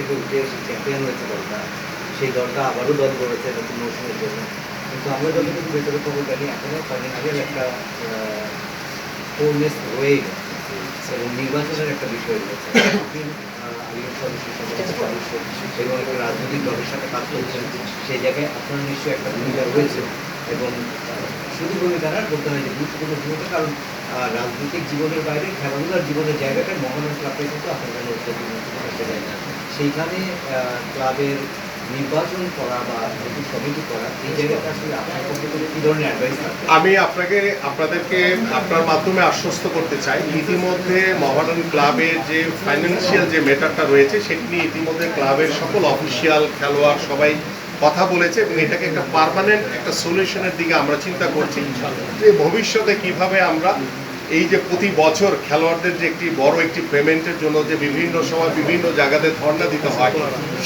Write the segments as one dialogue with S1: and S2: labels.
S1: থেকে উঠে এসে চ্যাম্পিয়ন হয়েছে দলটা, সেই দলটা আবারও দল করেছে নতুন মৌসুমের জন্য। কিন্তু আমরা যতটুকু ভেতরে খবর জানি এখনও ফাইন্যান্সিয়াল একটা ফোরনেস রয়ে গেছে এবং নির্বাচনের একটা বিষয় রয়েছে। এবং একটা রাজনৈতিক দলের সাথে কাজ করছেন সেই জায়গায় আপনার নিশ্চয়ই একটা ভূমিকা রয়েছে। এবং শুধু ভূমিকা না বলতে হয় যে গুরুত্বপূর্ণ ভূমিকা, কারণ রাজনৈতিক জীবনের বাইরে, খেলাধুলার জীবনের জায়গাটা মহানগর ক্লাবটা কিন্তু আপনার জন্য অত্যন্ত জায়গা সেইখানে ক্লাবের নির্বাচন করা বা নতুন কমিটি করা, এই জায়গাটা আসলে আপনার পক্ষে থেকে কী ধরনের অ্যাডভাইস
S2: আমি আপনাকে, আপনাদেরকে আপনার মাধ্যমে আশ্বস্ত করতে চাই। ইতিমধ্যে মহারান ক্লাবের যে ফাইন্যান্সিয়াল যে মেটারটা রয়েছে, সেটি নিয়ে ইতিমধ্যে ক্লাবের সকল অফিসিয়াল খেলোয়াড় সবাই কথা বলেছে এবং এটাকে একটা পার্মানেন্ট একটা সলিউশনের দিকে আমরা চিন্তা করছি। যে ভবিষ্যতে কীভাবে আমরা এই যে প্রতি বছর খেলোয়াড়দের যে একটি বড় একটি পেমেন্টের জন্য যে বিভিন্ন সময় বিভিন্ন জায়গাতে ধর্ণা দিতে হয়,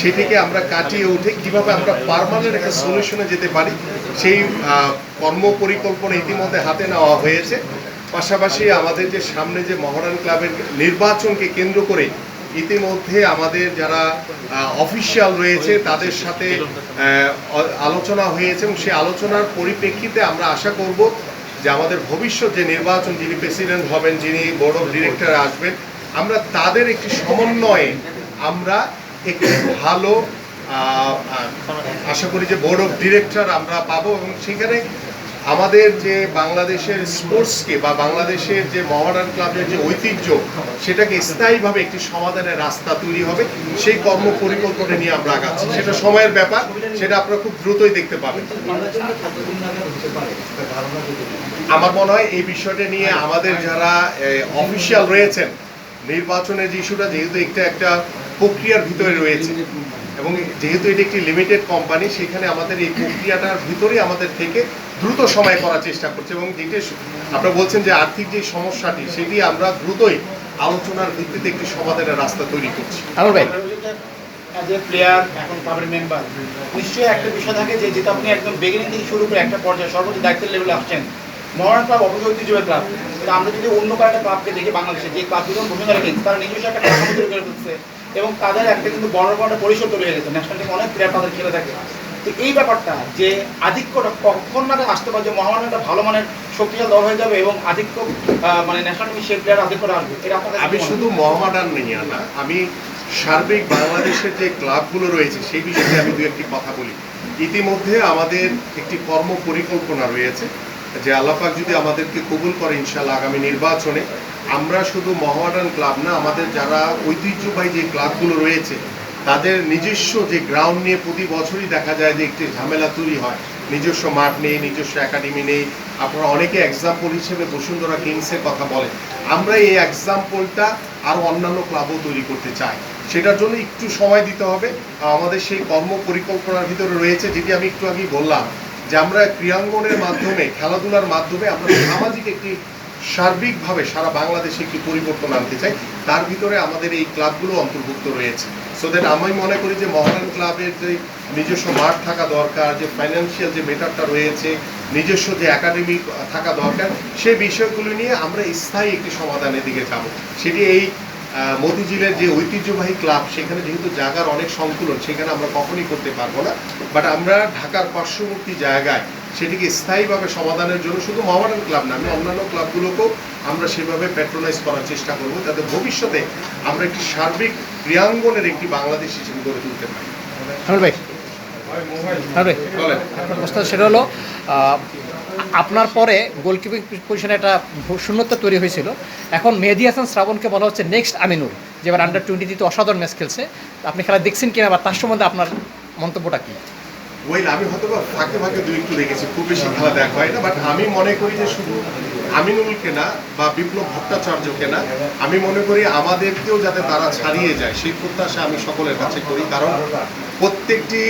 S2: সেটিকে আমরা কাটিয়ে উঠে কীভাবে আমরা পার্মানেন্ট একটা সলিউশনে যেতে পারি, সেই কর্ম পরিকল্পনা ইতিমধ্যে হাতে নেওয়া হয়েছে। পাশাপাশি আমাদের যে সামনে যে মহারান ক্লাবের নির্বাচনকে কেন্দ্র করে ইতিমধ্যে আমাদের যারা অফিসিয়াল রয়েছে, তাদের সাথে আলোচনা হয়েছে এবং সেই আলোচনার পরিপ্রেক্ষিতে আমরা আশা করব যে আমাদের ভবিষ্যৎ যে নির্বাচন, যিনি প্রেসিডেন্ট হবেন, যিনি বোর্ড অফ ডিরেক্টর আসবেন, আমরা তাদের একটি সমন্বয়ে আমরা একটি ভালো আশা করি যে বোর্ড অফ ডিরেক্টর আমরা পাবো এবং সেখানে আমাদের যে বাংলাদেশের স্পোর্টসকে বা বাংলাদেশের যে মহারান ক্লাবের যে ঐতিহ্য, সেটাকে স্থায়ীভাবে একটি সমাধানের রাস্তা তৈরি হবে সেই কর্ম পরিকল্পনা নিয়ে আমরা আগাচ্ছি সেটা সময়ের ব্যাপার, সেটা আপনারা খুব দ্রুতই দেখতে পাবেন। আমার মনে হয় এই বিষয়টা নিয়ে আমাদের যারা অফিসিয়াল রয়েছেন, নির্বাচনের যে ইস্যুটা যেহেতু একটা একটা প্রক্রিয়ার ভিতরে রয়েছে এবং যেহেতু এটি একটি লিমিটেড কোম্পানি সেখানে আমাদের এই প্রক্রিয়াটার ভিতরেই আমাদের থেকে দ্রুত সময় করার চেষ্টা করছে এবং যেটি আপনারা বলছেন যে আর্থিক যে সমস্যাটি সেটি আমরা দ্রুতই আলোচনার ভিত্তিতে একটি সমাধানের রাস্তা তৈরি করছি।
S3: ভাই।
S4: অ্যাজ এ প্লেয়ার এখন ক্লাবের মেম্বার নিশ্চয়ই একটা বিষয় থাকে যে যেটা আপনি একদম বেগিনিং থেকে শুরু করে একটা পর্যায়ে সর্বোচ্চ দায়িত্বের লেভেলে আসছেন। মহারান ক্লাব অবশ্যই ঐতিহ্যবাহী ক্লাব আমরা যদি অন্য কয়েকটা ক্লাবকে দেখি বাংলাদেশে যে ক্লাবগুলো ভূমিকা রেখেছে তারা নিজস্ব একটা করে ফেলছে এবং তাদের একটা কিন্তু বড় বড় তৈরি হয়ে গেছে। ন্যাশনাল টিম অনেক প্লেয়ার তাদের খেলে থাকে। তো এই ব্যাপারটা যে আধিক্যটা কখন না আসতে পারে যে মহারান একটা ভালো মানের শক্তিশালী দল হয়ে যাবে এবং আধিক্য মানে ন্যাশনাল টিমের সেই প্লেয়ার আধিক্যটা আসবে এটা আপনাদের
S2: আমি? শুধু মহামাডান নিয়ে না আমি সার্বিক বাংলাদেশের যে ক্লাবগুলো রয়েছে সেই বিষয়ে আমি দু একটি কথা বলি। ইতিমধ্যে আমাদের একটি কর্ম পরিকল্পনা রয়েছে যে আল্লাপাক যদি আমাদেরকে কবুল করে ইনশাল্লাহ আগামী নির্বাচনে আমরা শুধু মহামাডান ক্লাব না, আমাদের যারা ঐতিহ্যবাহী যে ক্লাবগুলো রয়েছে, তাদের নিজস্ব যে গ্রাউন্ড নিয়ে প্রতি বছরই দেখা যায় যে একটি ঝামেলা তৈরি হয়। নিজস্ব মাঠ নেই, নিজস্ব একাডেমি নেই। আপনারা অনেকে এক্সাম্পল হিসেবে বসুন্ধরা কিংসের কথা বলেন। আমরা এই এক্সাম্পলটা আরও অন্যান্য ক্লাবও তৈরি করতে চাই। সেটার জন্য একটু সময় দিতে হবে। আমাদের সেই কর্ম পরিকল্পনার ভিতরে রয়েছে, যেটি আমি একটু আগেই বললাম, যে আমরা ক্রীড়াঙ্গনের মাধ্যমে, খেলাধুলার মাধ্যমে আমরা সামাজিক একটি সার্বিকভাবে সারা বাংলাদেশে একটি পরিবর্তন আনতে চাই, তার ভিতরে আমাদের এই ক্লাবগুলো অন্তর্ভুক্ত রয়েছে। সো দ্যাট আমি মনে করি যে মহারান ক্লাবের যে নিজস্ব মাঠ থাকা দরকার, যে ফাইন্যান্সিয়াল যে মেটারটা রয়েছে, নিজস্ব যে একাডেমি থাকা দরকার, সেই বিষয়গুলো নিয়ে আমরা স্থায়ী একটি সমাধানের দিকে যাব। সেটি এই মতিঝিলের যে ঐতিহ্যবাহী ক্লাব, সেখানে যেহেতু জায়গার অনেক সংকুলন, সেখানে আমরা কখনই করতে পারব না। বাট আমরা ঢাকার পার্শ্ববর্তী জায়গায় সেটিকে স্থায়ীভাবে সমাধানের জন্য শুধু মহামারান ক্লাব না আমি অন্যান্য ক্লাবগুলোকেও আমরা সেভাবে প্যাট্রোনাইজ করার চেষ্টা করব যাতে ভবিষ্যতে আমরা একটি সার্বিক ক্রীড়াঙ্গনের একটি বাংলাদেশ হিসেবে গড়ে তুলতে পারি।
S3: ভাই। প্রশ্ন সেটা হলো আপনার পরে গোলকিপিং পজিশনে একটা শূন্যতা তৈরি হয়েছিল। এখন মেহেদি হাসান শ্রাবণকে বলা হচ্ছে নেক্সট আমিনুল যে এবার আন্ডার টোয়েন্টিতে অসাধারণ ম্যাচ খেলছে। আপনি খেলা দেখছেন কিনা বা তার সম্বন্ধে আপনার মন্তব্যটা কি?
S2: ওয়েল আমি হয়তো বা ফাঁকে ফাঁকে দুই একটু দেখেছি, খুব বেশি খেলা দেখা হয় না বাট আমি মনে করি যে শুধু আমিনুলকে না বা বিপ্লব ভট্টাচার্যকে না, আমি মনে করি আমাদেরকেও যাতে তারা ছাড়িয়ে যায়, সেই প্রত্যাশা আমি সকলের কাছে করি, কারণ প্রত্যেকটি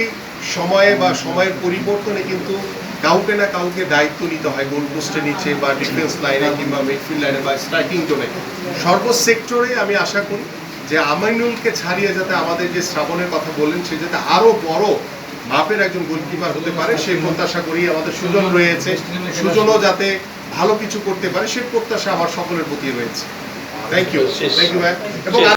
S2: সময়ে বা সময়ের পরিবর্তনে কিন্তু কাউকে না কাউকে দায়িত্ব নিতে হয় গোল পোস্টের নিচে বা ডিফেন্স লাইনে কিংবা মিডফিল্ড লাইনে বা স্ট্রাইকিং জোনে সর্ব সেক্টরে আমি আশা করি যে আমিনুলকে ছাড়িয়ে যাতে আমাদের যে শ্রাবণের কথা বললেন, সে যাতে আরও বড় মাপের একজন গোলকিপার হতে পারে সেই প্রত্যাশা করি আমাদের সুজন রয়েছে। সুজনও যাতে ভালো কিছু করতে পারে সেই প্রত্যাশা আমার সকলের প্রতি রয়েছে। Thank you thank you ma'am এবং